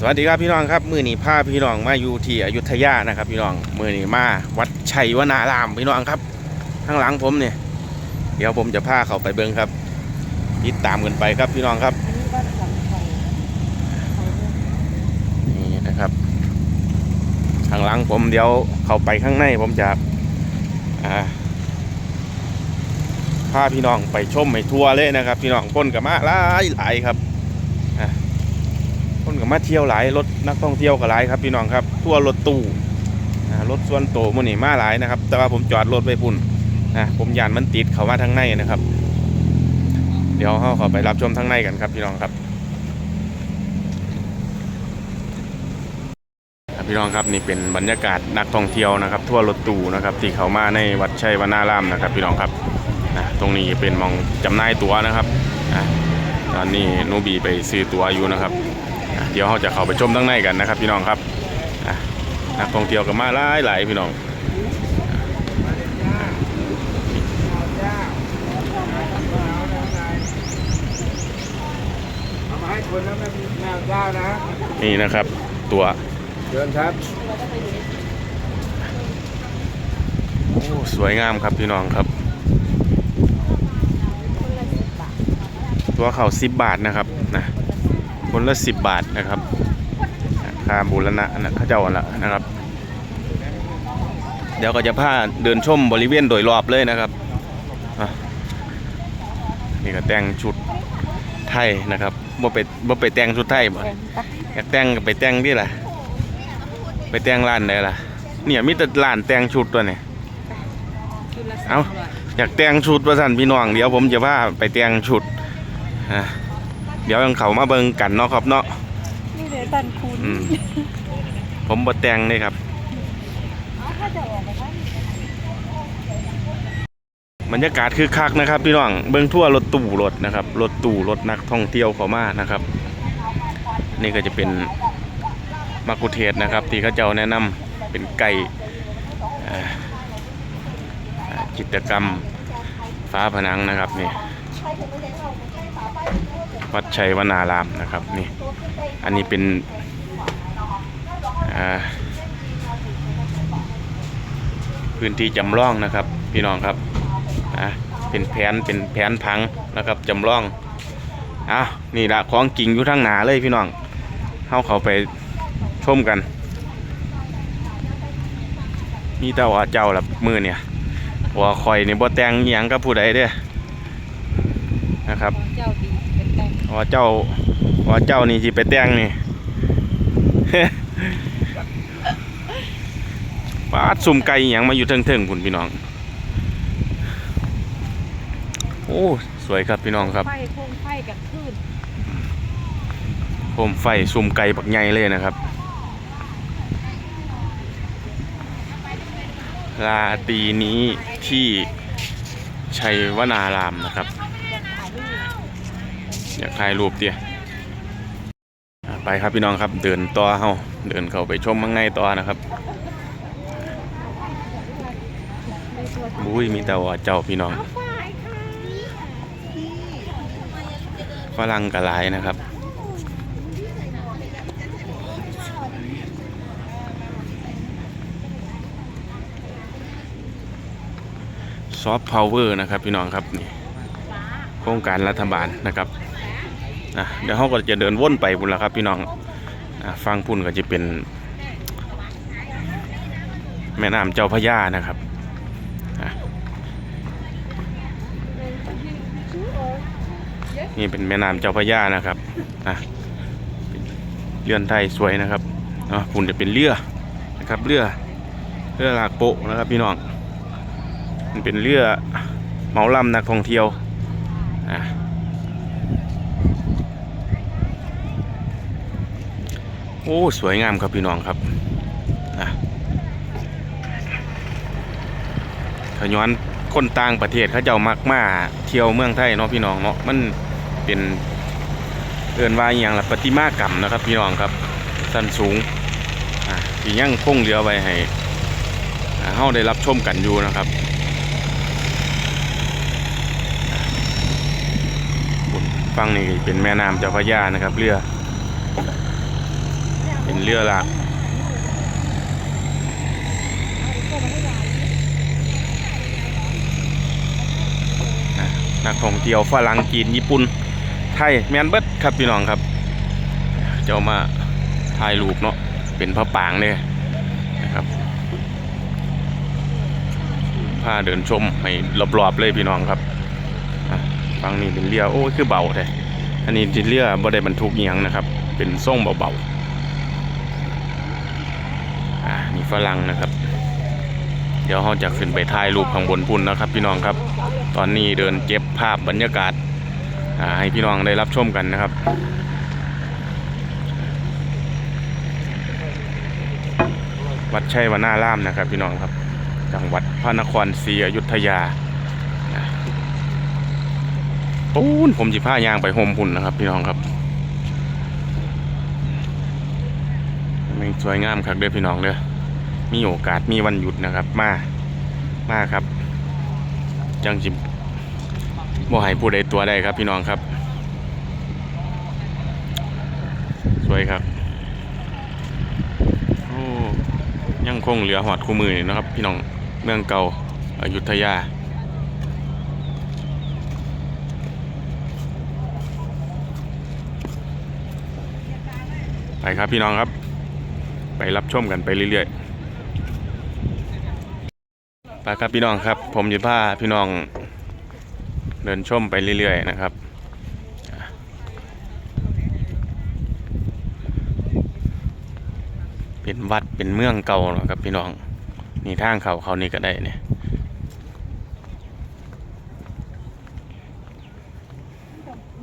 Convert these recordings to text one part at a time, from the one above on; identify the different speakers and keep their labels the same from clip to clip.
Speaker 1: สวัสดีครับพี่น้องครับมือนี้พาพี่น้องมาอยู่ที่อยุธยานะครับ พี่น้องมือนีมาวัดชัยวนารามพี่น้องครับข้างหลังผมเนี่ย เดี๋ยวผมจะพาเขาไปเบิ้งครับติดตามกันไปครับพี่น้องครับ
Speaker 2: นี่นะ
Speaker 1: ครับข้างหลังผมเดี๋ยวเขาไปข้างในผมจะอ่าพาพี่น้องไปชมให้ทัวร์เลยนะครับ พี่น้องคนกับมาหลายหลายครับ คนกับมาเที่ยวหลายรถนักท่องเที่ยวกับหลายครับพี่น้องครับทั่วรถตู้รถส่วนโตวมันนี่มาหลายนะครับ แต่ว่าผมจอดรถไปพุ่นนะผมยานมันติดเขามาทางในนะครับ เดี๋ยวเขาขาไปรับชมทางในกันครับพี่น้องครับพี่น้องครับนี่เป็นบรรยากาศนักท่องเที่ยวนะครับ ทั่วรถตู้นะครับที่เขามาในวัดชัยวนารามนะครับ พี่น้องครับนะตรงนี้เป็นมองจำหน่ายตั๋วนะครับนะตอนนี้นูบีไปซื้อตั๋วอยู่นะครับ เดี๋ยวเราจะเข้าไปชมข้างในกันนะครับ พี่น้องครับนะนักท่องเที่ยวก็มาหลายหลายพี่น้อง
Speaker 3: เอามาให้คนแล้วแม่แม่เจ้านะ
Speaker 1: นี่นะครับ ตั๋ว
Speaker 3: เชิญครับ
Speaker 1: โอ้สวยงามครับพี่น้องครับ
Speaker 2: คนละสิบบาท
Speaker 1: ตั๋วเขา10บาทนะครับนะ คนละ10บาทนะครับค่าบูรณะนะข้าเจ้าละนะครับ เดี๋ยวก็จะพาเดินชมบริเวณโดยรอบเลยนะครับอะนี่ก็แต่งชุดไทยนะครับบ่ไปบ่ไปแต่งชุดไทยบ่อยากแต่งก็ไปแต่งที่ล่ะ ไปแต่งร้านไหนล่ะ เนี่ยมีแต่ร้านแต่งชุดตัวนี้
Speaker 2: ชุดละ
Speaker 1: เอาอยากแต่งชุดประสันพี่น้องเดี๋ยวผมจะพาไปแต่งชุดอะ เดี๋ยวยังเขามาเบิ่งกันเนาะครับเนาะ
Speaker 2: นี่เดี๋ยวตันคุณ
Speaker 1: อืมผมบ่แต่งเลยครับ
Speaker 2: ถ้าจะออกไปว่า
Speaker 1: บรรยากาศคือคักนะครับพี่น้องเบิ้งทั่วรถตู้รถนะครับรถตู้รถนักท่องเที่ยวเข้ามานะครับ นี่ก็จะเป็นมักคุเทศนะครับ ที่เขาเจ้าแนะนำเป็นไก่เอ่อเอ่อจิตรกรรมฟ้าผนังนะครับนี่ วัดชัยวนารามนะครับนี่อันนี้เป็นพื้นที่จำลองนะครับ พี่น้องครับอะเป็นแผนเป็นแผนพังนะครับจำลองอะนี่ละของจริงอยู่ทางหนาเลยพี่น้องเข้าเขาไปชมกันมีแต่ว่าเจ้าละมือเนี่ยว่าคอยนี่บ่แตงอหยังกับผู้ใดเด้นะครับ
Speaker 2: เจ้า
Speaker 1: ว่าเจ้าว่าเจ้านี่สิไปแต่งนี่ปาดซุ่มไก่อหยังมาอยู่เทิงๆพุ่นพี่น้อง โอ้สวยครับพี่น้องครับ
Speaker 2: ไฟโคงไฟกับคลื่น
Speaker 1: โคมไฟซุ่มไก่บักใหญ่เลยนะครับลาตรีนี้ที่ชัยวนารามนะครับ อยากถ่ายรูปเดียไปครับพี่น้องครับเดินต่อเฮาเดินเข้าไปชมข้างในต่อนะครับบุ้ยมีแต่ว่าเจ้าพี่น้องฝรั่งกระไรนะครับซอฟต์พาวเวอร์นะครับพี่น้องครับนี่โครงการรัฐบาลนะครับ อะเดี๋ยวเขาก็จะเดินวนไปพุ่นละครับ พี่น้องอะฟังพุ่นก็จะเป็น แม่น้ำเจ้าพระยานะครับอะนี่เป็นแม่น้ำเจ้าพระยานะครับอะเรือนไทยสวยนะครับอะพุ่นจะเป็นเรือนะครับเรือเรือลากโปะนะครับพี่น้องมันเป็นเรือเหมาลำนักท่องเที่ยวอะ โอ้ สวยงามครับพี่น้องครับอะถ้าย้อนคนต่างประเทศเขาเจ้ามักมาเที่ยวเมืองไทยเนาะพี่น้องเนาะมันเป็นเอินว่าอย่างละประติมากรรมนะครับ พี่น้องครับสั้นสูงอะที่ยังคงเหลือไว้ให้เฮาได้รับชมกันอยู่นะครับฟังนี่เป็นแม่น้ำเจ้าพระยานะครับเรือ เป็นเรือลากอะนักท่องเที่ยวฝรั่งจีนญี่ปุ่นไทยแมนเบิร์ดครับพี่น้องครับจะเอามาถ่ายรูปเนาะเป็นพระปางเนี่ยนะครับพาเดินชมให้รอบๆเลยพี่น้องครับฟังนี่เป็นเรือโอ้ยคือเบาแท้อันนี้ที่เรือบ่ได้บรรทุกอิหยังนะครับ เป็นส่งเบาๆอ่านี่ ฝรั่งนะครับ เดี๋ยวเราจะขึ้นไปถ่ายรูปข้างบนพุ่นนะครับ พี่น้องครับ ตอนนี้เดินเก็บภาพบรรยากาศาให้พี่น้องได้รับชมกันนะครับวัดชัยวนาร่ามนะครับ พี่น้องครับ จังหวัดพระนครศรีอยุธยาปูนผมจิผ้ายางไปโฮมพุ่นนะครับ พี่น้องครับมันสวยงามครับเด้อพี่น้องเด้อ มีโอกาสมีวันหยุดนะครับ มามาครับ จังจิบ่ให้ผู้ใดตัวได้ครับพี่น้องครับ สวยครับโอ้ยังคงเหลือหอดคู่มือนี่นะครับ พี่น้องเมืองเก่าอายุทยาไปครับพี่น้องครับ ไปรับชมกันไปเรื่อยๆ ไปครับพี่น้องครับ ผมจะพาพี่น้อง เดินชมไปเรื่อยๆนะครับเป็นวัดเป็นเมืองเก่าเนาะครับพี่น้องนี่ทางเขาเขานี่ก็ได้เนี่ย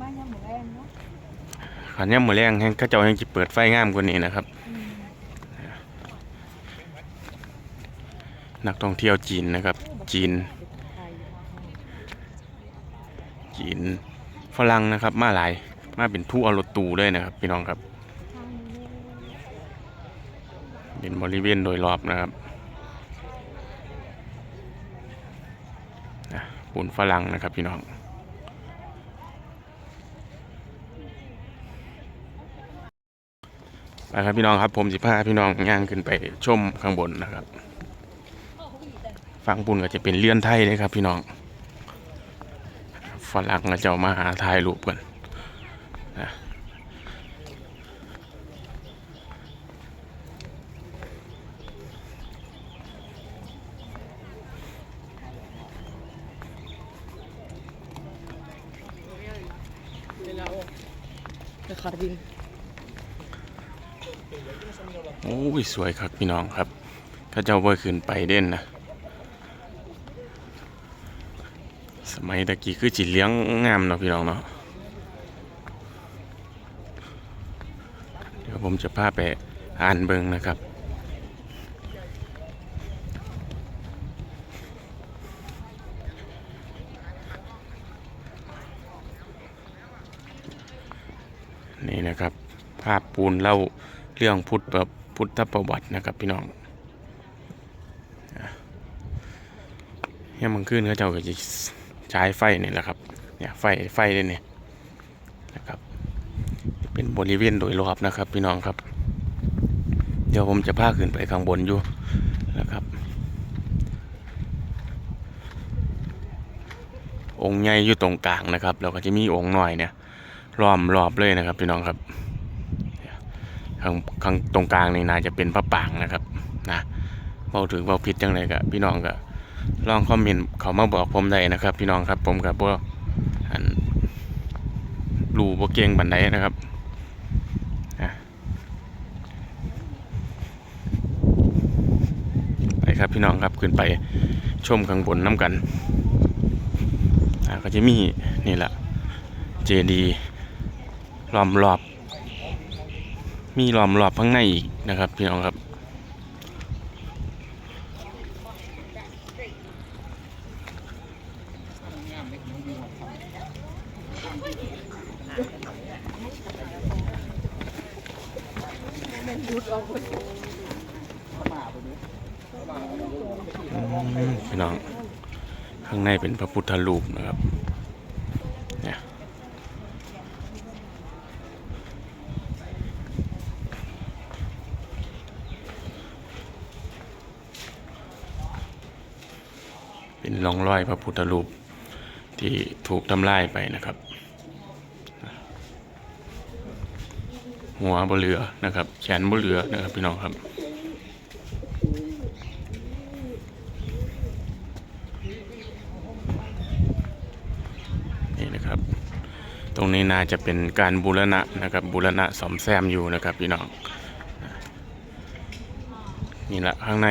Speaker 2: บ้านยังหมูแรงเนาะ
Speaker 1: ขันย่ำมือแรงแห้งข้าเจ้าแห้งจะเปิดไฟงามกว่านี้นะครับ นักท่องเที่ยวจีนนะครับ จีน จีนฝรั่งนะครับ มาหลาย มาเป็นผู้อารถตู้เลยนะครับ พี่น้องครับเป็นบริเวณโดยรอบนะครับปูนฝรั่งนะครับพี่น้องไปครับพี่น้องครับผมสิพาพี่น้องย่างขึ้นไปชมข้างบนนะครับ ฟังปุ่นก็จะเป็นเลื่อนไทยเลยครับพี่น้องฝรั่งก็จะเอามาหาถ่ายรูปกันนะ
Speaker 2: เดี๋ยวขอบิน
Speaker 1: โอ้ย สวยครับพี่น้องครับ ถ้าเจ้าบ่ขึ้นไปเด่นนะ สมัยตะกี้คือจิเลี้ยงงามเนาะพี่น้องเนาะเดี๋ยวผมจะพาไปอ่านเบิงนะครับนี่นะครับ ภาพปูนเล่าเรื่องพุทธแบบพุทธประวัตินะครับพี่น้องเนี่ยมันขึ้นเขาเจ้าก็จะ ใช้ไฟนี่แหละครับเนี่ยไฟไฟเลยเนี่ยนะครับ เป็นบริเวณโดยรอบนะครับ พี่น้องครับ เดี๋ยวผมจะพาขึ้นไปข้างบนอยู่นะครับ องค์ใหญ่อยู่ตรงกลางนะครับแล้วก็จะมีองค์หน่อยเนี่ยล้อมรอบเลยนะครับ พี่น้องครับข้างข้างตรงกลางนี่น่าจะเป็นพระปางนะครับนะเบาถึงเบาผิดจังเลยกับพี่น้องก็ ลองคอมเมนต์เขามาบอกผมได้นะครับ พี่น้องครับผมกับพวกรูบ่เก่งบันไดนะครับนะไปครับพี่น้องครับขึ้นไปชมข้างบนน้ำกันอ่าก็จะมีนี่แหละเจดีล้อมรอบ มีล้อมรอบข้างในอีกนะครับ พี่น้องครับ พี่น้อง ข้างในเป็นพระพุทธรูปนะครับ เนี่ยเป็นร่องรอยพระพุทธรูปที่ถูกทำลายไปนะครับ หัวบเหลือนะครับ แขนบเหลือนะครับพี่น้องครับนี่นะครับ ตรงนี้น่าจะเป็นการบูรณะนะครับบูรณะสอมแซมอยู่นะครับพี่น้องนี่แหละข้างใน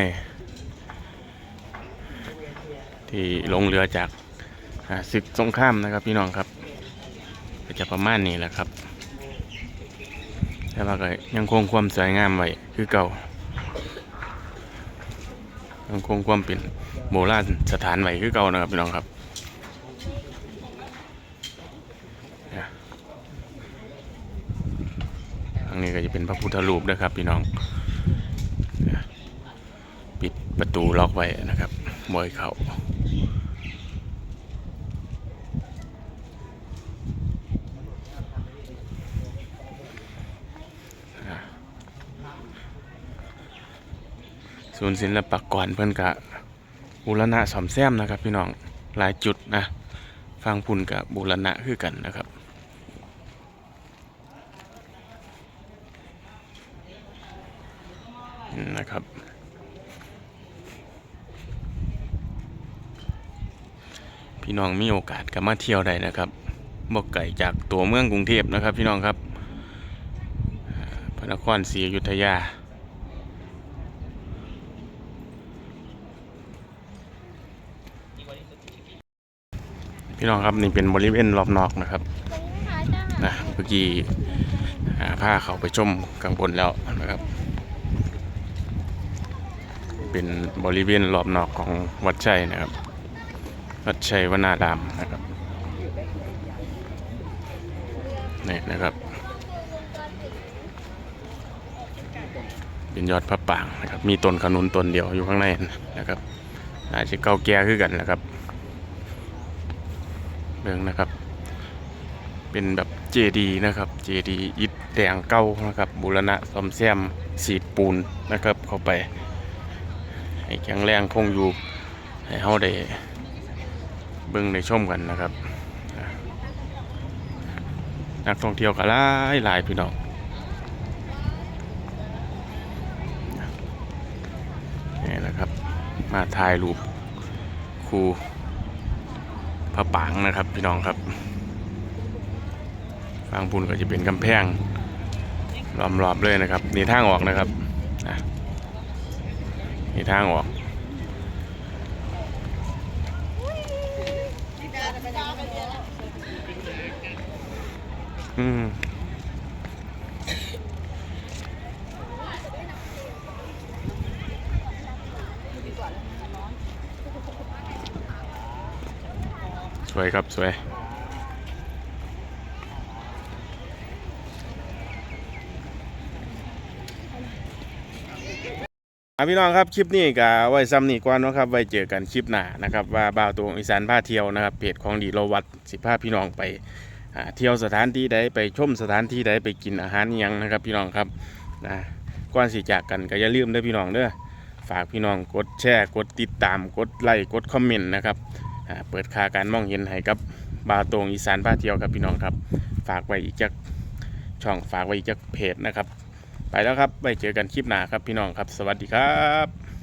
Speaker 1: ที่ลงเรือจากศึกสงครามนะครับพี่น้องครับก็จะประมาณนี้แหละครับ แต่ว่าก็ยังคงความสวยงามไว้คือเก่า ยังคงความเป็นโบราณสถานไว้คือเก่านะครับพี่น้องครับนี่ยทางนี้ก็จะเป็นพระพุทธรูปนะครับพี่น้อง ปิดประตูล็อกไว้นะครับบอยเขา ศูนย์ศิลปากรเพื่อนกะบูรณะสอมแซมนะครับ พี่น้องหลายจุดนะฟังพุ่นกับบูรณะคือกันนะครับนะครับ พี่น้องมีโอกาสก็มาเที่ยวได้นะครับบอกไก่จากตัวเมืองกรุงเทพนะครับ พี่น้องครับอ่าพระนครศรีอยุธยา พี่น้องครับนี่เป็นบริเวณรอบนอกนะครับนะเมื่อกี้อ่าพาเขาไปชมข้างบนแล้วนะครับ เป็นบริเวณรอบนอกของวัดชัยนะครับ วัดชัยวนาดามนะครับนี่นะครับ เป็นยอดพระปรางนะครับ มีต้นขนุนต้นเดียวอยู่ข้างในนะครับอาจจะเก่าแก่ขึ้นกันนะครับ เรื่องนะครับ เป็นแบบเจดีนะครับ เจดีอิฐแดงเก้านะครับ บูรณะซ่อมแซมสีดปูนนะครับ เข้าไป ให้แข็งแรงคงอยู่ ให้เฮาได้เบิ่งได้ชมกันนะครับ นักท่องเที่ยวก็หลายหลายพี่น้องนี่นะครับ มาถ่ายรูปครู พระปางนะครับพี่น้องครับฟางพูนก็จะเป็นกำแพงล้อมๆเลยนะครับนี่ทางออกนะครับนี่ทางออกอืม วยครับสวยพี่น้องครับคลิปนี้ก็ไว้ซ้ำนี่ก่อนนะครับไว้เจอกันคลิปหน้านะครับว่าบ่าวตัวอีสานพาเที่ยวนะครับเพจของดีโลวัดสิพาพี่น้องไปเที่ยวสถานที่ใดไปชมสถานที่ใดไปกินอาหารยังนะครับ พี่น้องครับนะก่อนสิจากกันก็อย่าลืมด้อพี่น้องเด้อฝากพี่น้องกดแชร์กดติดตามกดไลค์กดคอมเมนต์นะครับ เปิดค่าการมองเห็นให้กับบาตรงอีสานพาเที่ยวครับพี่น้องครับ ฝากไว้อีกจักช่องฝากไว้อีกจักเพจนะครับ ไปแล้วครับไว้เจอกันคลิปหน้าครับพี่น้องครับ สวัสดีครับ